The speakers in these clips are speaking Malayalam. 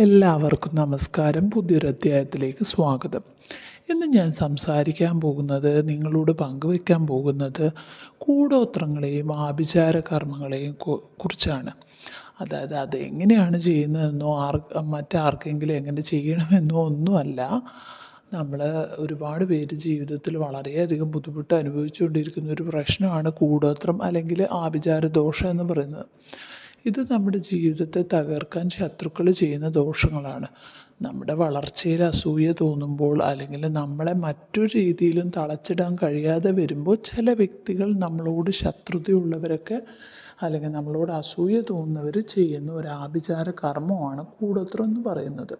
എല്ലാവർക്കും നമസ്കാരം. പുതിയൊരു അധ്യായത്തിലേക്ക് സ്വാഗതം. ഇന്ന് ഞാൻ സംസാരിക്കാൻ പോകുന്നത് നിങ്ങളോട് പങ്കുവെക്കാൻ പോകുന്നത് കൂടോത്രങ്ങളെയും ആഭിചാര കർമ്മങ്ങളെയും കുറിച്ചാണ്. അതായത് അതെങ്ങനെയാണ് ചെയ്യുന്നതെന്നോ ആർ മറ്റാർക്കെങ്കിലും എങ്ങനെ ചെയ്യണമെന്നോ ഒന്നുമല്ല. നമ്മൾ ഒരുപാട് പേര് ജീവിതത്തിൽ വളരെയധികം ബുദ്ധിമുട്ട് അനുഭവിച്ചുകൊണ്ടിരിക്കുന്ന ഒരു പ്രശ്നമാണ് കൂടോത്രം അല്ലെങ്കിൽ ആഭിചാര ദോഷം എന്ന് പറയുന്നത്. ഇത് നമ്മുടെ ജീവിതത്തെ തകർക്കാൻ ശത്രുക്കൾ ചെയ്യുന്ന ദോഷങ്ങളാണ്. നമ്മുടെ വളർച്ചയിൽ അസൂയ തോന്നുമ്പോൾ അല്ലെങ്കിൽ നമ്മളെ മറ്റൊരു രീതിയിലും തളച്ചിടാൻ കഴിയാതെ വരുമ്പോൾ ചില വ്യക്തികൾ നമ്മളോട് ശത്രുതയുള്ളവരൊക്കെ അല്ലെങ്കിൽ നമ്മളോട് അസൂയ തോന്നുന്നവർ ചെയ്യുന്ന ഒരു ആഭിചാര കർമ്മമാണ് കൂടോത്രം എന്ന് പറയുന്നത്.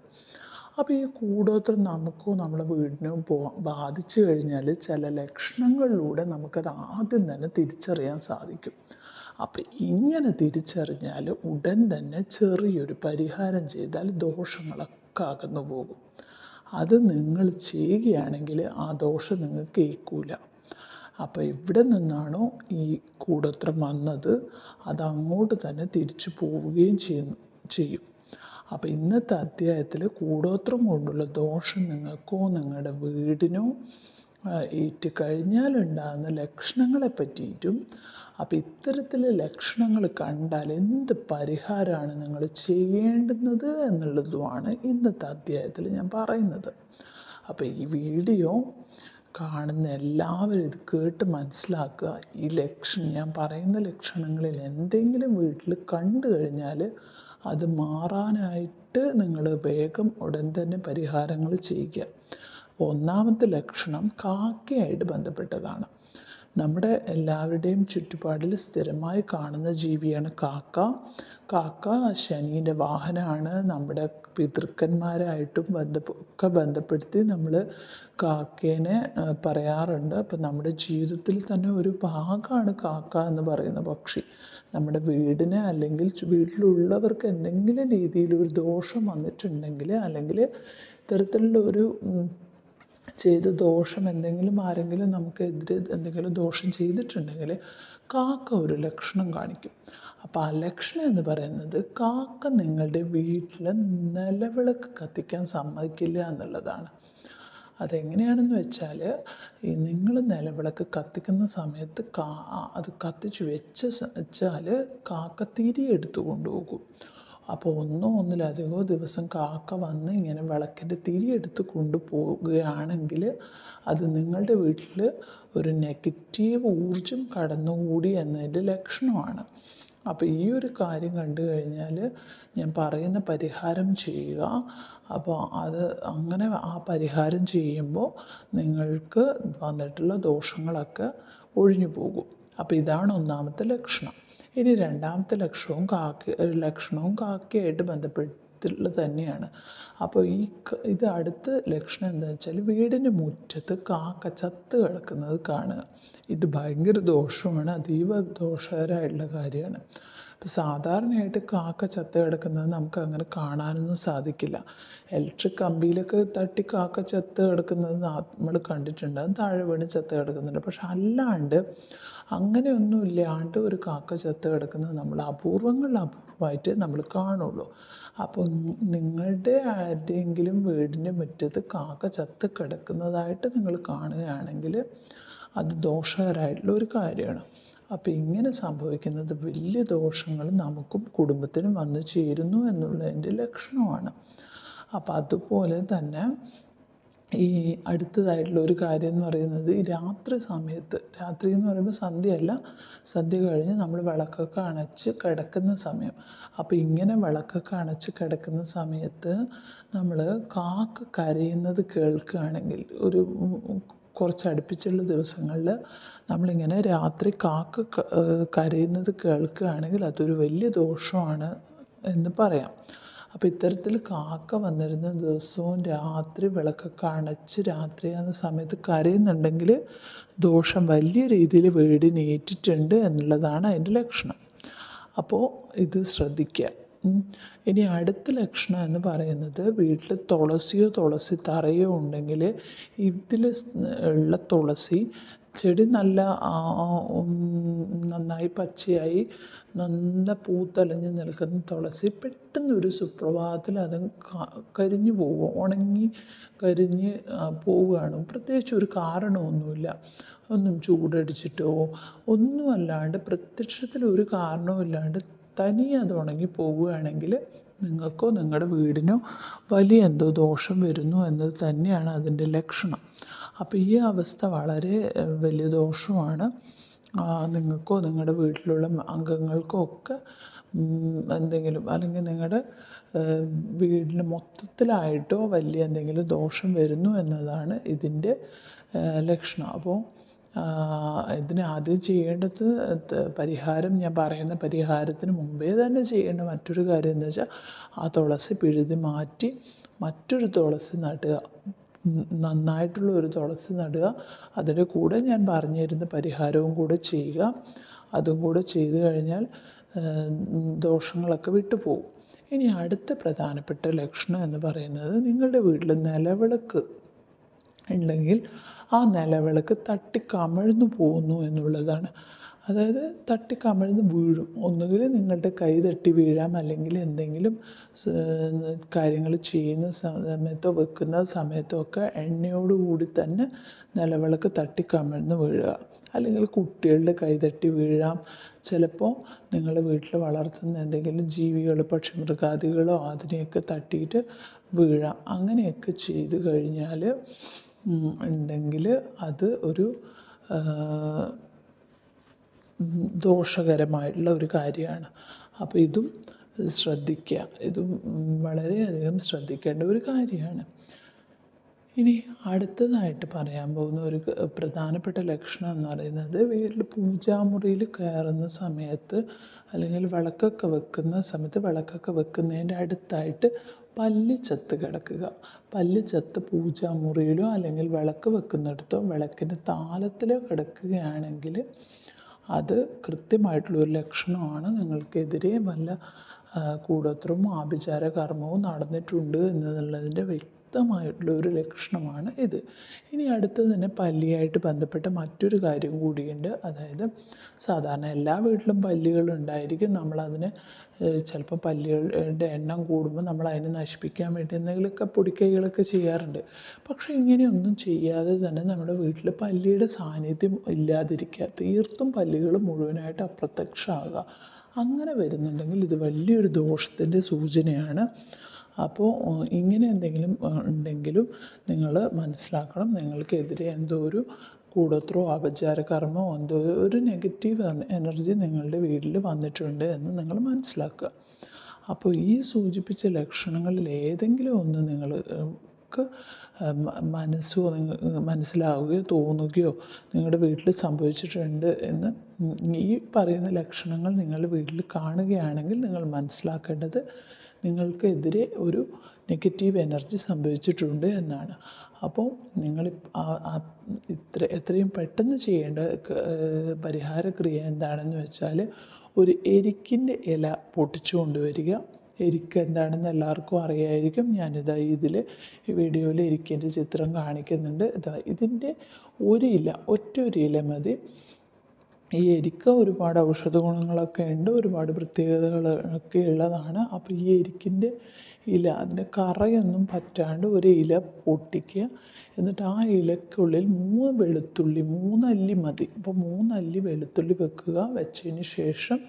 അപ്പോൾ ഈ കൂടോത്രം നമുക്കോ നമ്മുടെ വീടിനോ പോ ബാധിച്ചു കഴിഞ്ഞാൽ ചില ലക്ഷണങ്ങളിലൂടെ നമുക്കത് ആദ്യം തന്നെ തിരിച്ചറിയാൻ സാധിക്കും. അപ്പം ഇങ്ങനെ തിരിച്ചറിഞ്ഞാൽ ഉടൻ തന്നെ ചെറിയൊരു പരിഹാരം ചെയ്താൽ ദോഷങ്ങളൊക്കെ അകന്നു പോകും. അത് നിങ്ങൾ ചെയ്യുകയാണെങ്കിൽ ആ ദോഷം നിങ്ങൾക്ക് ഏൽക്കൂല. അപ്പോൾ എവിടെ നിന്നാണോ ഈ കൂടോത്രം വന്നത് അത് അങ്ങോട്ട് തന്നെ തിരിച്ചു പോവുകയും ചെയ്യുന്നു ചെയ്യും. അപ്പോൾ ഇന്നത്തെ അധ്യായത്തിൽ കൂടോത്രം കൊണ്ടുള്ള ദോഷം നിങ്ങൾക്കോ നിങ്ങളുടെ വീടിനോ ആ, കഴിഞ്ഞാലുണ്ടാകുന്ന ലക്ഷണങ്ങളെ പറ്റിയിട്ടും അപ്പം ഇത്തരത്തിലെ ലക്ഷണങ്ങൾ കണ്ടാൽ എന്ത് പരിഹാരമാണ് നിങ്ങൾ ചെയ്യേണ്ടുന്നത് എന്നുള്ളതുമാണ് ഇന്നത്തെ അധ്യായത്തിൽ ഞാൻ പറയുന്നത്. അപ്പോൾ ഈ വീഡിയോ കാണുന്ന എല്ലാവരും ഇത് കേട്ട് മനസ്സിലാക്കുക. ഈ ലക്ഷണം ഞാൻ പറയുന്ന ലക്ഷണങ്ങളിൽ എന്തെങ്കിലും വീട്ടിൽ കണ്ടു കഴിഞ്ഞാൽ അത് മാറാനായിട്ട് നിങ്ങൾ വേഗം ഉടൻ തന്നെ പരിഹാരങ്ങൾ ചെയ്യുക. ഒന്നാമത്തെ ലക്ഷണം കാക്കയായിട്ട് ബന്ധപ്പെട്ടതാണ്. നമ്മുടെ എല്ലാവരുടെയും ചുറ്റുപാടിൽ സ്ഥിരമായി കാണുന്ന ജീവിയാണ് കാക്ക. കാക്ക ശനിയുടെ വാഹനമാണ് നമ്മുടെ പിതൃക്കന്മാരായിട്ടും ബന്ധ ഒക്കെ ബന്ധപ്പെടുത്തി നമ്മൾ കാക്കേനെ പറയാറുണ്ട്. അപ്പം നമ്മുടെ ജീവിതത്തിൽ തന്നെ ഒരു ഭാഗമാണ് കാക്ക എന്ന് പറയുന്ന പക്ഷി. നമ്മുടെ വീടിന് അല്ലെങ്കിൽ വീട്ടിലുള്ളവർക്ക് എന്തെങ്കിലും രീതിയിൽ ഒരു ദോഷം വന്നിട്ടുണ്ടെങ്കിൽ അല്ലെങ്കിൽ ഇത്തരത്തിലുള്ള ഒരു ചെയ്ത ദോഷം എന്തെങ്കിലും ആരെങ്കിലും നമുക്കെതിരെ എന്തെങ്കിലും ദോഷം ചെയ്തിട്ടുണ്ടെങ്കിൽ കാക്ക ഒരു ലക്ഷണം കാണിക്കും. അപ്പോൾ ആ ലക്ഷണം എന്ന് പറയുന്നത് കാക്ക നിങ്ങളുടെ വീട്ടിൽ നിലവിളക്ക് കത്തിക്കാൻ സമ്മതിക്കില്ല എന്നുള്ളതാണ്. അതെങ്ങനെയാണെന്ന് വെച്ചാൽ ഈ നിങ്ങൾ നിലവിളക്ക് കത്തിക്കുന്ന സമയത്ത് കാ അത് കത്തിച്ച് വെച്ച് വെച്ചാൽ കാക്ക തിരി എടുത്തു കൊണ്ടുപോകും. അപ്പോൾ ഒന്നോ ഒന്നിലധികമോ ദിവസം കാക്ക വന്ന് ഇങ്ങനെ വിളക്കിന്റെ തിരി എടുത്ത് കൊണ്ടുപോവുകയാണെങ്കിൽ അത് നിങ്ങളുടെ വീട്ടിൽ ഒരു നെഗറ്റീവ് ഊർജം കടന്നുകൂടി എന്നതിന്റെ ലക്ഷണമാണ്. അപ്പോൾ ഈ ഒരു കാര്യം കണ്ടു കഴിഞ്ഞാൽ ഞാൻ പറയുന്ന പരിഹാരം ചെയ്യുക. അപ്പോൾ അത് അങ്ങനെ ആ പരിഹാരം ചെയ്യുമ്പോൾ നിങ്ങൾക്ക് വന്നിട്ടുള്ള ദോഷങ്ങളൊക്കെ ഒഴിഞ്ഞു പോകും. അപ്പോൾ ഇതാണ് ഒന്നാമത്തെ ലക്ഷണം. ഇനി രണ്ടാമത്തെ ലക്ഷണവും കാക്ക ലക്ഷണവും കാക്കയായിട്ട് ബന്ധപ്പെട്ടുള്ളത് തന്നെയാണ്. അപ്പോൾ ഈ ഇത് അടുത്ത ലക്ഷണം എന്താ വെച്ചാൽ വീടിന്റെ മുറ്റത്ത് കാക്ക ചത്ത് കിടക്കുന്നത് കാണുക. ഇത് ഭയങ്കര ദോഷമാണ് അതീവ ദോഷകരമായിട്ടുള്ള കാര്യമാണ്. അപ്പോൾ സാധാരണയായിട്ട് കാക്ക ചത്ത് കിടക്കുന്നത് നമുക്ക് അങ്ങനെ കാണാനൊന്നും സാധിക്കില്ല. ഇലക്ട്രിക് കമ്പിയിലൊക്കെ തട്ടി കാക്ക ചത്ത് കിടക്കുന്നത് നമ്മൾ കണ്ടിട്ടുണ്ട്. അത് താഴെ വീണ് ചത്ത് കിടക്കുന്നുണ്ട്. പക്ഷെ അല്ലാണ്ട് അങ്ങനെയൊന്നും ഇല്ലാണ്ട് ഒരു കാക്ക ചത്ത് കിടക്കുന്നത് നമ്മൾ അപൂർവങ്ങളിൽ അപൂർവമായിട്ട് നമ്മൾ കാണുള്ളൂ. അപ്പോൾ നിങ്ങളുടെ ആരുടെയെങ്കിലും വീടിന്റെ മുറ്റത്ത് കാക്ക ചത്ത് കിടക്കുന്നതായിട്ട് നിങ്ങൾ കാണുകയാണെങ്കിൽ അത് ദോഷകരമായിട്ടുള്ള ഒരു കാര്യമാണ്. അപ്പോൾ ഇങ്ങനെ സംഭവിക്കുന്നത് വലിയ ദോഷങ്ങൾ നമുക്കും കുടുംബത്തിനും വന്നു ചേരുന്നു എന്നുള്ളതിന്റെ ലക്ഷണമാണ്. അപ്പോൾ അതുപോലെ തന്നെ ഈ അടുത്തതായിട്ടുള്ള ഒരു കാര്യം എന്ന് പറയുന്നത് രാത്രി സമയത്ത് രാത്രി എന്ന് പറയുമ്പോൾ സന്ധ്യയല്ല സന്ധ്യ കഴിഞ്ഞ് നമ്മൾ വിളക്കൊക്കെ അണച്ച് കിടക്കുന്ന സമയം. അപ്പോൾ ഇങ്ങനെ വിളക്കൊക്കെ അണച്ച് കിടക്കുന്ന സമയത്ത് നമ്മൾ കാക്ക കരയുന്നത് കേൾക്കുകയാണെങ്കിൽ ഒരു കുറച്ച് അടുപ്പിച്ചുള്ള ദിവസങ്ങളിൽ നമ്മളിങ്ങനെ രാത്രി കാക്ക കരയുന്നത് കേൾക്കുകയാണെങ്കിൽ അതൊരു വലിയ ദോഷമാണ് എന്ന് പറയാം. അപ്പോൾ ഇത്തരത്തിൽ കാക്ക വന്നിരുന്ന ദിവസവും രാത്രി വിളക്കൊക്കെ അണച്ച് രാത്രിയാകുന്ന സമയത്ത് കരയുന്നുണ്ടെങ്കിൽ ദോഷം വലിയ രീതിയിൽ വീടിനേറ്റിട്ടുണ്ട് എന്നുള്ളതാണ് അതിന്റെ ലക്ഷണം. അപ്പോൾ ഇത് ശ്രദ്ധിക്കുക ഇനി അടുത്ത ലക്ഷണം എന്ന് പറയുന്നത് വീട്ടിൽ തുളസിയോ തുളസി തറയോ ഉണ്ടെങ്കിൽ ഇതിൽ ഉള്ള തുളസി ചെടി നല്ല നന്നായി പച്ചയായി നല്ല പൂത്തലഞ്ഞ് നിൽക്കുന്ന തുളസി പെട്ടെന്ന് ഒരു സുപ്രഭാതത്തിൽ അത് കരിഞ്ഞു പോകും ഉണങ്ങി കരിഞ്ഞ് പോവുകയാണ്. പ്രത്യേകിച്ച് ഒരു കാരണമൊന്നുമില്ല. ഒന്നും ചൂടടിച്ചിട്ടോ ഒന്നും അല്ലാണ്ട് പ്രത്യക്ഷത്തിൽ ഒരു കാരണവുമില്ലാണ്ട് തനിയെ അത് ഉണങ്ങി പോവുകയാണെങ്കിൽ നിങ്ങൾക്കോ നിങ്ങളുടെ വീടിനോ വലിയ എന്തോ ദോഷം വരുന്നു എന്നത് തന്നെയാണ് അതിന്റെ ലക്ഷണം. അപ്പോൾ ഈ അവസ്ഥ വളരെ വലിയ ദോഷമാണ്. നിങ്ങൾക്കോ നിങ്ങളുടെ വീട്ടിലുള്ള അംഗങ്ങൾക്കോ ഒക്കെ എന്തെങ്കിലും അല്ലെങ്കിൽ നിങ്ങളുടെ വീടിന് മൊത്തത്തിലായിട്ടോ വലിയ എന്തെങ്കിലും ദോഷം വരുന്നു എന്നതാണ് ഇതിന്റെ ലക്ഷണം. അപ്പോൾ ഇതിന് ആദ്യം ചെയ്യേണ്ടത് പരിഹാരം ഞാൻ പറയുന്ന പരിഹാരത്തിന് മുമ്പേ തന്നെ ചെയ്യേണ്ട മറ്റൊരു കാര്യം എന്ന് വെച്ചാൽ ആ തുളസി പിഴുതി മാറ്റി മറ്റൊരു തുളസി നടുക. നന്നായിട്ടുള്ള ഒരു തുളസി നടുക. അതിന്റെ കൂടെ ഞാൻ പറഞ്ഞു തരുന്ന പരിഹാരവും കൂടെ ചെയ്യുക. അതും കൂടെ ചെയ്തു കഴിഞ്ഞാൽ ദോഷങ്ങളൊക്കെ വിട്ടുപോകും ഇനി അടുത്ത പ്രധാനപ്പെട്ട ലക്ഷണം എന്ന് പറയുന്നത് നിങ്ങളുടെ വീട്ടിൽ നിലവിളക്ക് ഉണ്ടെങ്കിൽ ആ നിലവിളക്ക് തട്ടി കമഴ്ന്നു പോകുന്നു എന്നുള്ളതാണ്. അതായത് തട്ടി കമിഴ്ന്ന് വീഴും. ഒന്നുകിൽ നിങ്ങളുടെ കൈ തട്ടി വീഴാം. അല്ലെങ്കിൽ എന്തെങ്കിലും കാര്യങ്ങൾ ചെയ്യുന്ന സമയത്തോ വെക്കുന്ന സമയത്തോ ഒക്കെ എണ്ണയോടുകൂടി തന്നെ നിലവിളക്ക് തട്ടി കമിഴ്ന്ന് വീഴുക. അല്ലെങ്കിൽ കുട്ടികളുടെ കൈ തട്ടി വീഴാം. ചിലപ്പോൾ നിങ്ങൾ വീട്ടിൽ വളർത്തുന്ന എന്തെങ്കിലും ജീവികൾ പക്ഷി മൃഗാദികളോ അതിനെയൊക്കെ തട്ടിയിട്ട് വീഴാം. അങ്ങനെയൊക്കെ ചെയ്തു കഴിഞ്ഞാൽ ഉണ്ടെങ്കിൽ അത് ഒരു ദോഷകരമായിട്ടുള്ള ഒരു കാര്യമാണ്. അപ്പോൾ ഇതും ശ്രദ്ധിക്കുക ഇതും വളരെയധികം ശ്രദ്ധിക്കേണ്ട ഒരു കാര്യമാണ്. ഇനി അടുത്തതായിട്ട് പറയാൻ പോകുന്ന ഒരു പ്രധാനപ്പെട്ട ലക്ഷണം എന്ന് പറയുന്നത് വീട്ടിൽ പൂജാമുറിയിൽ കയറുന്ന സമയത്ത് അല്ലെങ്കിൽ വിളക്കൊക്കെ വെക്കുന്ന സമയത്ത് വിളക്കൊക്കെ വെക്കുന്നതിന്റെ അടുത്തായിട്ട് പല്ല് ചത്ത് കിടക്കുക. പല്ല് ചത്ത് പൂജാമുറിയിലോ അല്ലെങ്കിൽ വിളക്ക് വെക്കുന്നിടത്തോ വിളക്കിന്റെ താലത്തിലോ കിടക്കുകയാണെങ്കിൽ അത് കൃത്യമായിട്ടുള്ള ഒരു ലക്ഷണമാണ്. നിങ്ങൾക്കെതിരെ വല്ല കൂടോത്രവും ആഭിചാര കർമ്മവും നടന്നിട്ടുണ്ട് എന്നുള്ളതിന്റെ വ്യക്തമായിട്ടുള്ള ഒരു ലക്ഷണമാണ് ഇത്. ഇനി അടുത്തത് തന്നെ പല്ലിയായിട്ട് ബന്ധപ്പെട്ട മറ്റൊരു കാര്യം കൂടിയുണ്ട്. അതായത് സാധാരണ എല്ലാ വീട്ടിലും പല്ലികൾ ഉണ്ടായിരിക്കും. നമ്മളതിന് ചിലപ്പോൾ പല്ലികളുടെ എണ്ണം കൂടുമ്പോൾ നമ്മൾ അതിനെ നശിപ്പിക്കാൻ വേണ്ടി എന്തെങ്കിലുമൊക്കെ പൊടിക്കൈകളൊക്കെ ചെയ്യാറുണ്ട്. പക്ഷേ ഇങ്ങനെയൊന്നും ചെയ്യാതെ തന്നെ നമ്മുടെ വീട്ടിൽ പല്ലിയുടെ സാന്നിധ്യം ഇല്ലാതിരിക്കുക തീർത്തും പല്ലികൾ മുഴുവനായിട്ട് അപ്രത്യക്ഷമാകുക അങ്ങനെ വരുന്നുണ്ടെങ്കിൽ ഇത് വലിയൊരു ദോഷത്തിന്റെ സൂചനയാണ്. അപ്പോൾ ഇങ്ങനെ എന്തെങ്കിലും ഉണ്ടെങ്കിലും നിങ്ങൾ മനസ്സിലാക്കണം. നിങ്ങൾക്കെതിരെ എന്തോ ഒരു കൂടോത്രോ അപചാര കർമ്മമോ എന്തോ ഒരു നെഗറ്റീവ് എനർജി നിങ്ങളുടെ വീട്ടിൽ വന്നിട്ടുണ്ട് എന്ന് നിങ്ങൾ മനസ്സിലാക്കുക. അപ്പോൾ ഈ സൂചിപ്പിച്ച ലക്ഷണങ്ങളിൽ ഏതെങ്കിലും ഒന്ന് നിങ്ങൾക്ക് മനസ്സോ മനസ്സിലാവുകയോ തോന്നുകയോ നിങ്ങളുടെ വീട്ടിൽ സംഭവിച്ചിട്ടുണ്ട് എന്ന് ഈ പറയുന്ന ലക്ഷണങ്ങൾ നിങ്ങളുടെ വീട്ടിൽ കാണുകയാണെങ്കിൽ നിങ്ങൾ മനസ്സിലാക്കേണ്ടത് നിങ്ങൾക്കെതിരെ ഒരു നെഗറ്റീവ് എനർജി സംഭവിച്ചിട്ടുണ്ട് എന്നാണ്. അപ്പോൾ നിങ്ങൾ ഇത്ര എത്രയും പെട്ടെന്ന് ചെയ്യേണ്ട പരിഹാരക്രിയ എന്താണെന്ന് വെച്ചാൽ ഒരു എരിക്കിന്റെ ഇല പൊട്ടിച്ചു കൊണ്ടുവരിക. എരിക്ക് എന്താണെന്ന് എല്ലാവർക്കും അറിയായിരിക്കും. ഞാനിതാ ഇതിൽ വീഡിയോയിൽ എരിക്കിന്റെ ചിത്രം കാണിക്കുന്നുണ്ട്. ഇതാ ഇതിന്റെ ഒരു ഇല ഒറ്റ ഒരു ഇല മതി. ഈ എരിക്ക ഒരുപാട് ഔഷധ ഗുണങ്ങളൊക്കെ ഉണ്ട് ഒരുപാട് പ്രത്യേകതകളൊക്കെ ഉള്ളതാണ്. അപ്പോൾ ഈ എരിക്കിന്റെ ഇല അതിന്റെ കറയൊന്നും പറ്റാണ്ട് ഒരു ഇല പൊട്ടിക്കുക. എന്നിട്ട് ആ ഇലക്കുള്ളിൽ മൂന്ന് വെളുത്തുള്ളി മൂന്നല്ലി മതി. അപ്പോൾ മൂന്നല്ലി വെളുത്തുള്ളി വെക്കുക. വെച്ചതിന് ശേഷം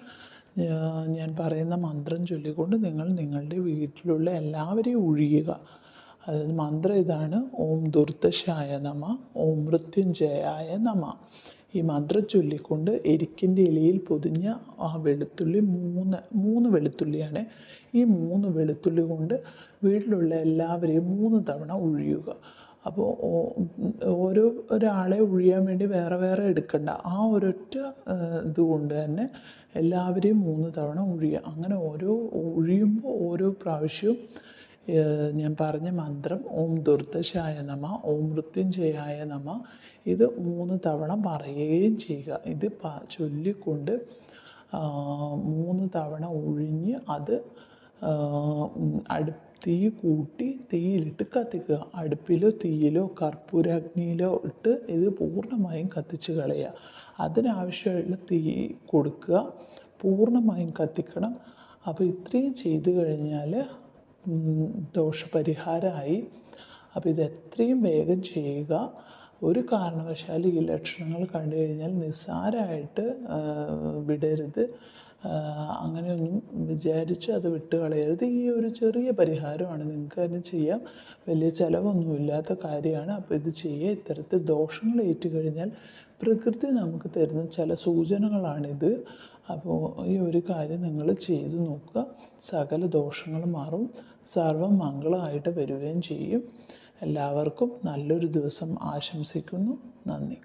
ഞാൻ പറയുന്ന മന്ത്രം ചൊല്ലിക്കൊണ്ട് നിങ്ങൾ നിങ്ങളുടെ വീട്ടിലുള്ള എല്ലാവരെയും ഒഴിയുക അതായത് മന്ത്രം ഇതാണ് ഓം ദുർദശായ നമ ഓം മൃത്യുഞ്ജയായ നമ. ഈ മന്ത്രം ചൊല്ലിക്കൊണ്ട് എരിക്കിന്റെ ഇലയിൽ പൊതിഞ്ഞ ആ വെളുത്തുള്ളി മൂന്ന് മൂന്ന് വെളുത്തുള്ളിയാണ്. ഈ മൂന്ന് വെളുത്തുള്ളി കൊണ്ട് വീട്ടിലുള്ള എല്ലാവരെയും മൂന്ന് തവണ ഉഴിയുക. അപ്പോൾ ഓരോ ഒരാളെ ഒഴിയാൻ വേണ്ടി വേറെ വേറെ എടുക്കണ്ട. ആ ഒരൊറ്റ ഇതുകൊണ്ട് തന്നെ എല്ലാവരെയും മൂന്ന് തവണ ഒഴിയുക അങ്ങനെ ഓരോ ഒഴിയുമ്പോൾ ഓരോ പ്രാവശ്യവും ഞാൻ പറഞ്ഞ മന്ത്രം ഓം ദുർദശായ നമ ഓം മൃത്യുഞ്ജയായ നമ ഇത് മൂന്ന് തവണ പറയുകയും ചെയ്യുക. ഇത് ചൊല്ലിക്കൊണ്ട് മൂന്ന് തവണ ഒഴിഞ്ഞ് അത് അടു തീ കൂട്ടി തീയിലിട്ട് കത്തിക്കുക. അടുപ്പിലോ തീയിലോ കർപ്പൂരാഗ്നിയിലോ ഇട്ട് ഇത് പൂർണമായും കത്തിച്ച് കളയുക. അതിനാവശ്യമുള്ള തീ കൊടുക്കുക. പൂർണമായും കത്തിക്കണം. അപ്പോൾ ഇത്രയും ചെയ്തു കഴിഞ്ഞാൽ ദോഷപരിഹാരമായി. അപ്പോൾ ഇത് എത്രയും വേഗം ചെയ്യുക. ഒരു കാരണവശാലും ഈ ലക്ഷണങ്ങൾ കണ്ടു കഴിഞ്ഞാൽ നിസ്സാരമായിട്ട് വിടരുത്. അങ്ങനെയൊന്നും വിചാരിച്ച് അത് വിട്ട് കളയരുത്. ഈ ഒരു ചെറിയ പരിഹാരമാണ്. നിങ്ങൾക്ക് തന്നെ ചെയ്യാം. വലിയ ചിലവൊന്നുമില്ലാത്ത കാര്യമാണ്. അപ്പോൾ ഇത് ചെയ്യുക. ഇത്തരത്തിൽ ദോഷങ്ങൾ ഏറ്റു കഴിഞ്ഞാൽ പ്രകൃതി നമുക്ക് തരുന്ന ചില സൂചനകളാണിത്. അപ്പോൾ ഈ ഒരു കാര്യം നിങ്ങൾ ചെയ്തു നോക്കുക. സകല ദോഷങ്ങൾ മാറും. സർവം മംഗളമായിട്ട് വരികയും ചെയ്യും. എല്ലാവർക്കും നല്ലൊരു ദിവസം ആശംസിക്കുന്നു. നന്ദി.